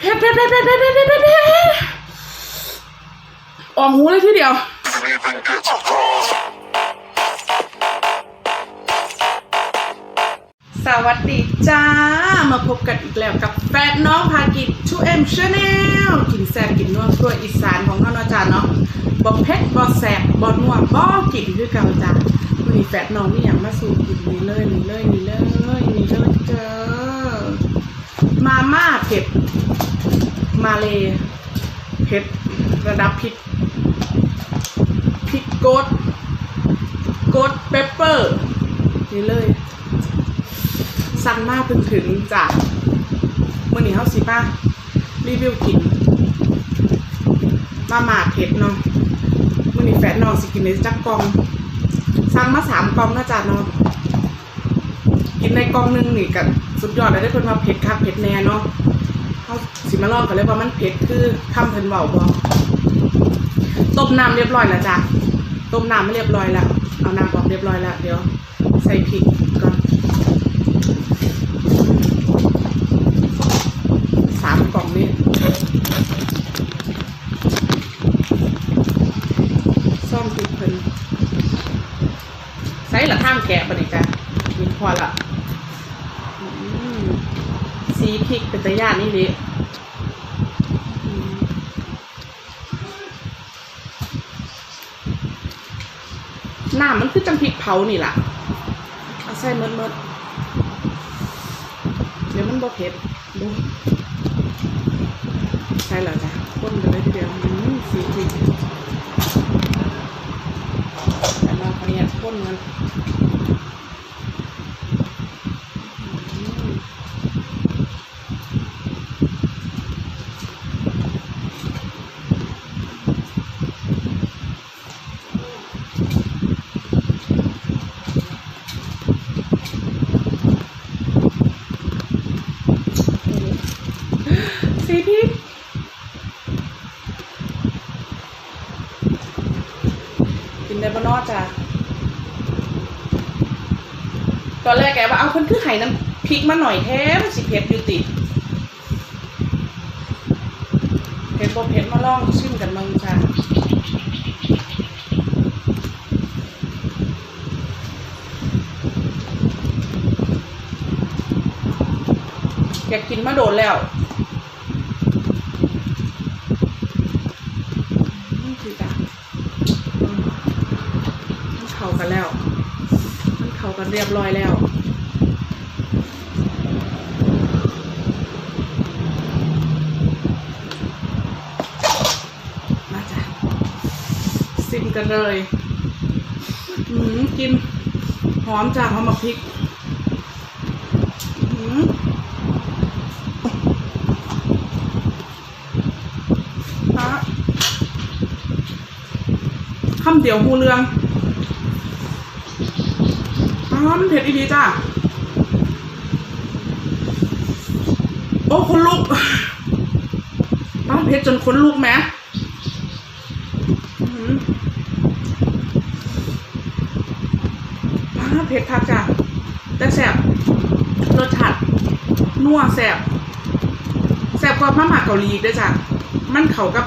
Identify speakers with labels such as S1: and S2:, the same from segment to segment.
S1: เพ็ดเพ็ดเพ็ดเพ็ดเพ็ดออกหูเลยทีเดียว สวัสดีจ้า มาพบกันอีกแล้วกับแฟนน้องพากินชูเอ็มชาแนลกินแซ่บกินนัวครัวอีสานของน้องจาเนาะบอกเพ็ดบอกแสบบอกนววบอกกินด้วยกันจ้ามีแฟนน้องนี่อย่างมาสู่กินนี้เลยนี่เลยนี่เลย มาม่าเผ็ด มาเลเผ็ดระดับพริกพริกโกดโกดเปปเปอร์ นี่เลย สั่งมาเพิ่งถึงจากมื่อนี้เฮาสิป้ารีวิวกิน มาหมาเผ็ดเนาะมื่อนี้แฟนน้องสิกินในจักกองสั่งมาสามกองนะจ๊ะเนาะกินในกองหนึงนี่กับ สุดยอดเลยได้เพิ่นว่าเผ็ดคักเผ็ดแน่เนาะเขาสิมาลองกันเลยว่ามันเผ็ดคือคำเพิ่นเว้าบ่ต้มน้ำเรียบร้อยแล้วจ้ะต้มน้ำไม่เรียบร้อยแล้วเอาน้ำออกเรียบร้อยแล้วเดี๋ยวใส่พริกก่อนสามกล่องนี้ซ่อมติดเพิ่นใส่ละท่ามแกะปะนี่จ้ะมีพอละ สีพริกเป็นตะย่านนี่ดิอืมน้ำมันคือจังพริกเผานี่ล่ะเอาใส่เมดๆเดี๋ยวมันบ่เผ็ดดูใช่แล้วจ้ะก้นไปเลยทีเดียวอืมสีพริกแต่เราคนนี้ก้นมันอืมสีพริก กินได้บ่นอจ้ะตอน แกแกว่าเอาคนคือไห่น้ำพริกมาหน่อยแท้มันสิเผ็ดอยู่ติเผ็ดบ่เผ็ดมาลองชิมกันมึงจ้ะอยากกินมาโดนแล้วนี่คือจ้ะมันเข้ากันแล้ว มันเข้ากันเรียบร้อยแล้ว มาจ้ะซิม กันเลยอืมกินหอมจากหอมพริกอืมอะคำเดียวหูเรืองอ๋อมันเผ็ดอีดีจ้ะโอ้คนลุกอ้าวเผ็ดจนคนลุกแหมอื้อหือ เผ็ดคักจ้ะแต่แสบรสชาตินัวแสบแสบกว่ามาม่าเกาหลีด้วยจ้ะมันเข้ากับ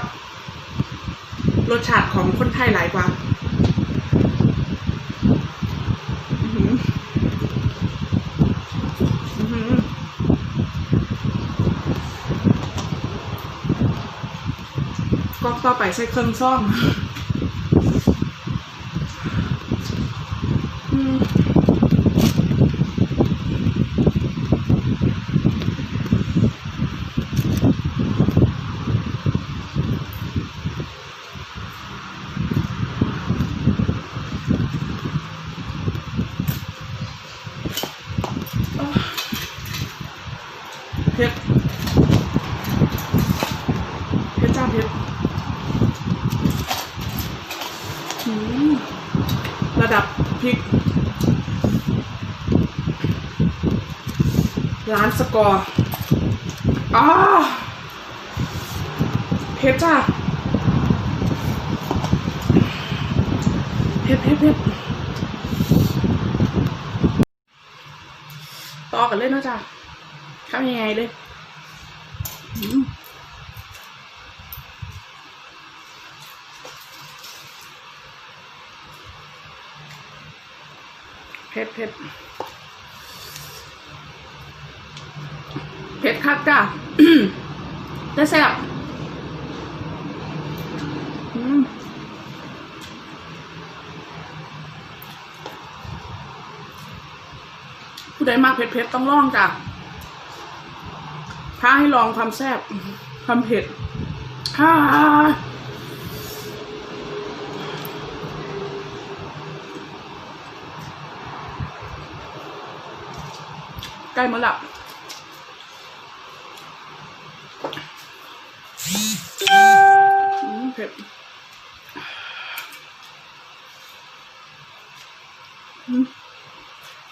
S1: รสชาติของคนไทยหลายกว่าอื้อหืออื้อหือก๊อกต่อไปใส่เครื่องซ่อม ร้านสกอร์อ๋อเพชรจ้าเพชรเพชรเพชต่อกันเลยนะจ้าทำยังไงเลยเพชดเพชด เผ็ดคักจ้ะแต่แซ่บผู้ใดมากเผ็ดๆต้องลองจ้ะถ้าให้ลองความแซ่บความเผ็ดฮ่าใกล้หมดละ ผ็ด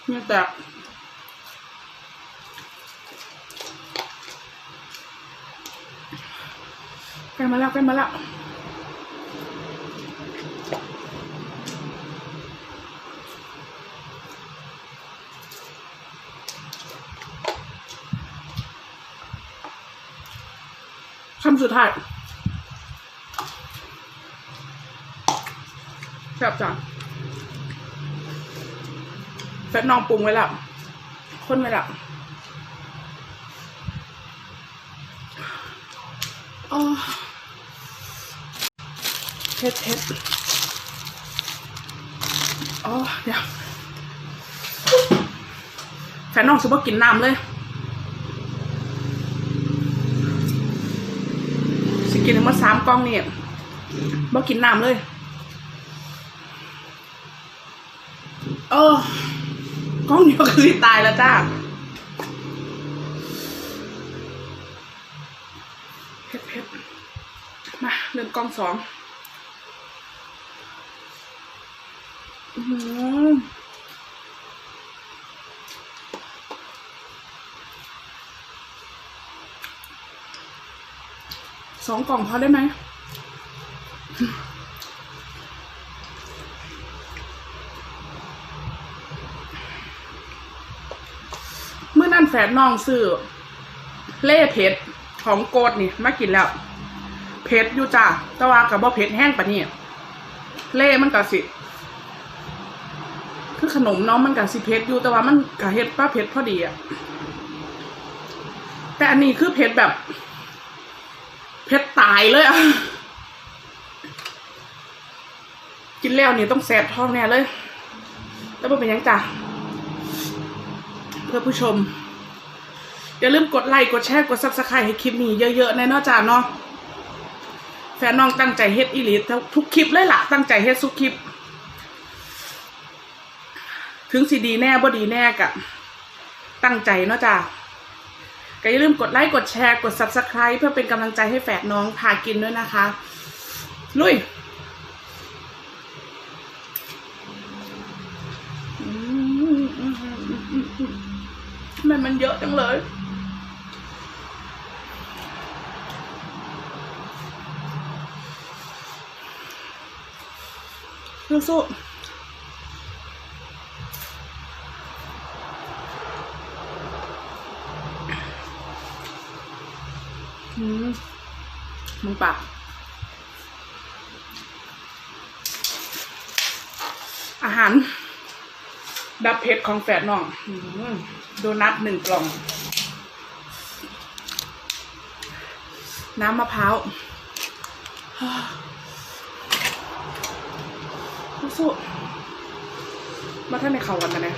S1: เนี่ยแตกกล้มาแล้วกล้มาแล้วคำสุดท้าย แซ่บจังแฟนน้องปรุงไว้แล้วคนไว้แล้วอ๋อเผ็ดเผ็ดอ๋อเดี๋ยวแฟนน้องซุปเปอร์กินน้ำเลย สิกินทั้งหมดสามกล่องนี่บ่กินน้ำเลย เออกล้องเดียวคือสิตายแล้วจ้าเผ็ดเผ็ดมาเริ่มกล้องสองอือสองกล่องพอได้ไหม เมื่อนั่นแฟนน้องซื้อเล่เพชรของโกดนี่มากินแล้วเพชรอยู่จ้าแต่ว่ากับว่าเพชรแห้งปะนี่เล่มันกับสิ คือขนมน้องมันกับสิเพชรอยู่แต่ว่ามันกับเฮ็ดป้าเพชรพอดีอะแต่อันนี้คือเพชรแบบเพชรตายเลยอะกินแล้วนี่ต้องแสบท้องแน่เลย แล้วมันเป็นยังจ้ะเพื่อผู้ชม อย่าลืมกดไลค์กดแชร์กดซับสไครต์ให้คลิปนี้เยอะๆในเนอกจากเนาะแฟนน้องตั้งใจเฮ็ดอีหลีทุกคลิปเลยล่ะตั้งใจเฮ็ดทุกคลิป ถึงสีดีแน่บ่ดีแน่กะตั้งใจเนาะจ้ะก็อย่าลืมกดไลค์กดแชร์กด subscribe เพื่อเป็นกำลังใจให้แฝดน้องพากินด้วยนะคะ ลุยมอืมอืมอืมอืมอืมทำไมมันเยอะจังเลย สู้อืมมึงปากอาหาร ดับเพชรของแฝดน้องอโดนัทหนึ่งกล่อง น้ำมะพร้าว สู้ๆมาท่านในเขากันนะเนี่ย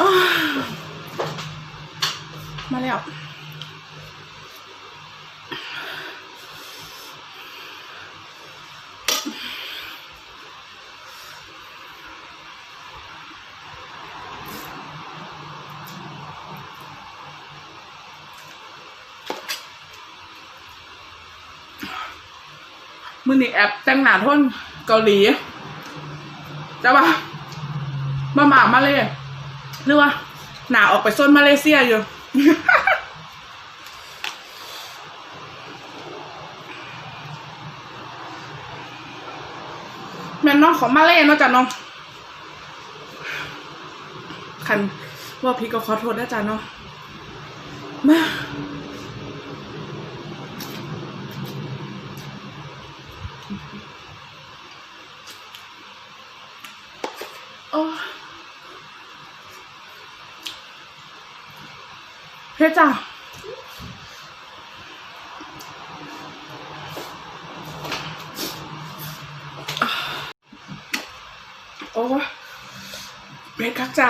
S1: อ้าว มือนี่แอปแต่งหน้าทนเกาหลีจะปะมาหมามาเลยหรือว่าหนาออกไปโซนมาเลเซียอยู่แม่น้องของมาเลยเนาะจ้ะน้องคันว่าพี่ก็ขอโทษนะจ๊ะเนาะมา พระเจ้าโอ้เบรกครับจ้า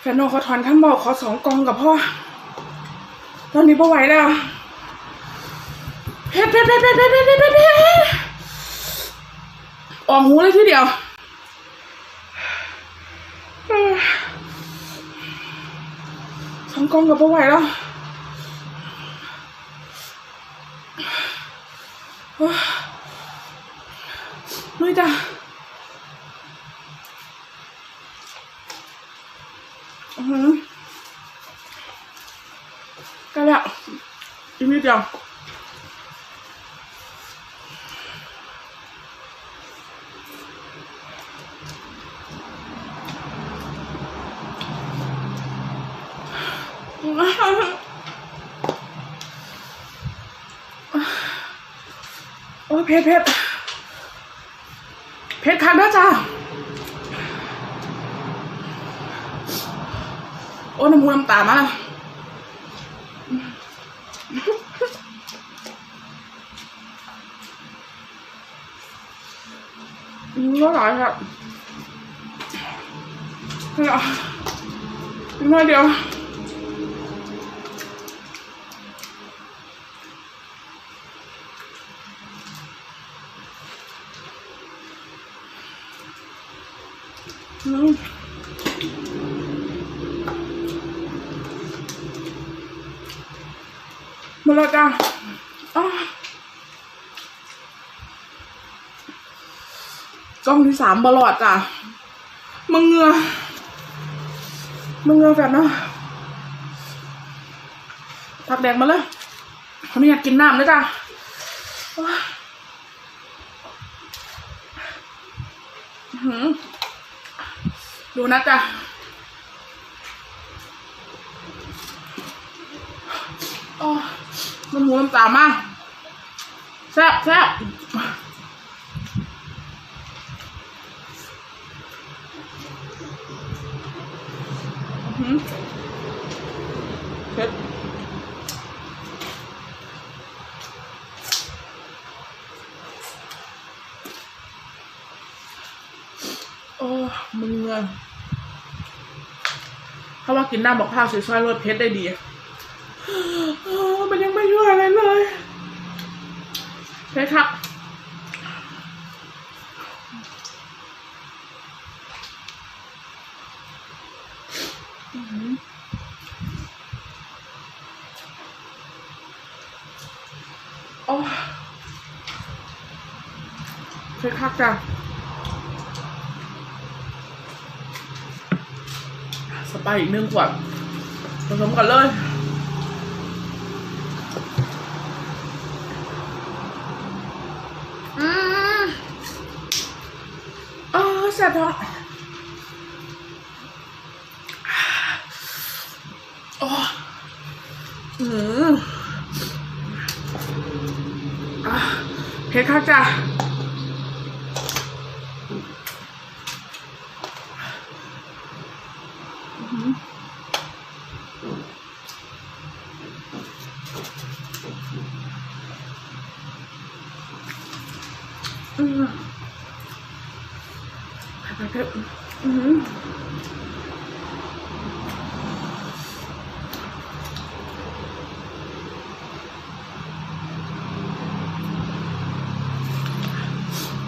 S1: แฟนโนขาถอนข้ามบอกขอสองกองกับพ่อ ตอนนี้พ่อไหวแล้วเพ็ดเพ็ดเพ็ดเพ็ดเพ็ดเพ็ดเพ็ดออกหูเลยทีเดียว không ngập không này đâu nuôi ta. Ừ. Các bạn im đi chồng เพชรเพชรเพชรคันด้วจ้าโอ้น้ำมูน้ำตามาแล้วน้อยหลายครับน้อยเดียว หมาแล้วจ้าอ้าวกล้องที่สามบลอดจ้ะมึงเงือมึงเงือแบบนะผักแดงมาเลยเขาไม่อยากกินน้ำเลยจ้ะโอ้ยอื้อหือ ดูนะจ๊ะโอ้ยน้ำหูน้ำตามากแซ่บแซ่บเผ็ดโอ้มึงอะเขาว่า กินน้ำบอกข้าวช่วยๆลดเพชรได้ดีมันยังไม่ช่วยอะไรเลยเพชรครับโอ้เพชรคักจ้ะสไปร์ อีกหนึ่งขวดผสมกันเลยอืมอ๋อแสบท้องโอ้อืมอะเพชรคักจ้ะอื้อหืออืมไปไปไปอืม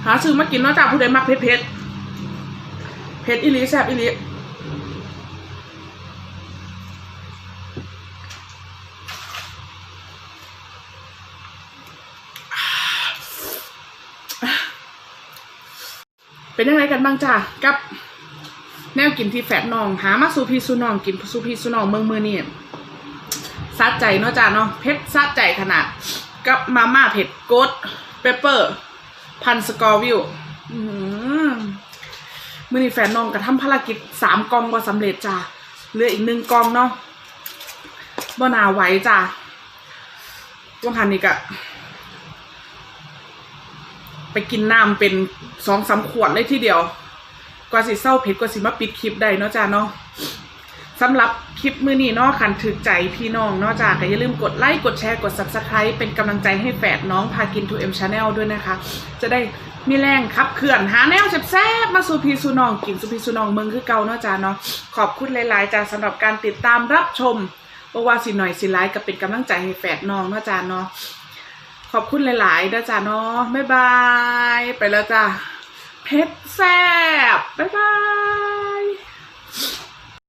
S1: หาซื้อมากินเนอกจากผู้ใดมักเผ็ดเผ็ดเผ็ดอีลีแซ่บอีลีเป็นยังไงกันบ้างจ้ากับ แนวกินที่แฟดนอง หามาสูพี่สู่น้อง กินสูพี่สู่น้องเมืองมือนี่ซาใจเนาะจ้าเนาะเผ็ดซาใจขนาด กับมาม่าเผ็ดโกดเปเปอร์ พันสกอร์วิวอืมมือนี้แฟนน้องกระทำภารกิจสามกองว่าสำเร็จจ้าเหลืออีกหนึ่งกองเนาะบ่นาไหวจ้าว่างหันนี่กะไปกินน้ำเป็นสองสามขวดเลยทีเดียว กว่าสิเศร้าเผ็ดกว่าสิมาปิดคลิปได้เนาะจ้าเนาะ สำหรับคลิปมื้อนี้เนาะคันถึกใจพี่น้องเนาะจ้าก็อย่าลืมกดไลค์กดแชร์กด Subscribe เป็นกำลังใจให้แฝดน้องพากิน 2M Channel ด้วยนะคะ จะได้มีแรงขับเคลื่อนหาแนวแซ่บๆมาสู่พี่สู่น้องกินสู่พี่สู่น้องเมืองคือเก่าเนาะจ้าเนาะขอบคุณหลายๆจ้าสำหรับการติดตามรับชมบ่ว่าสิหน่อยสิหลายก็เป็นกำลังใจให้แฝดน้องเนาะจ้าเนาะขอบคุณหลายๆนะจ้าเนาะบ๊ายบายไปแล้วจ้าเพชรแซ่บบ๊ายบาย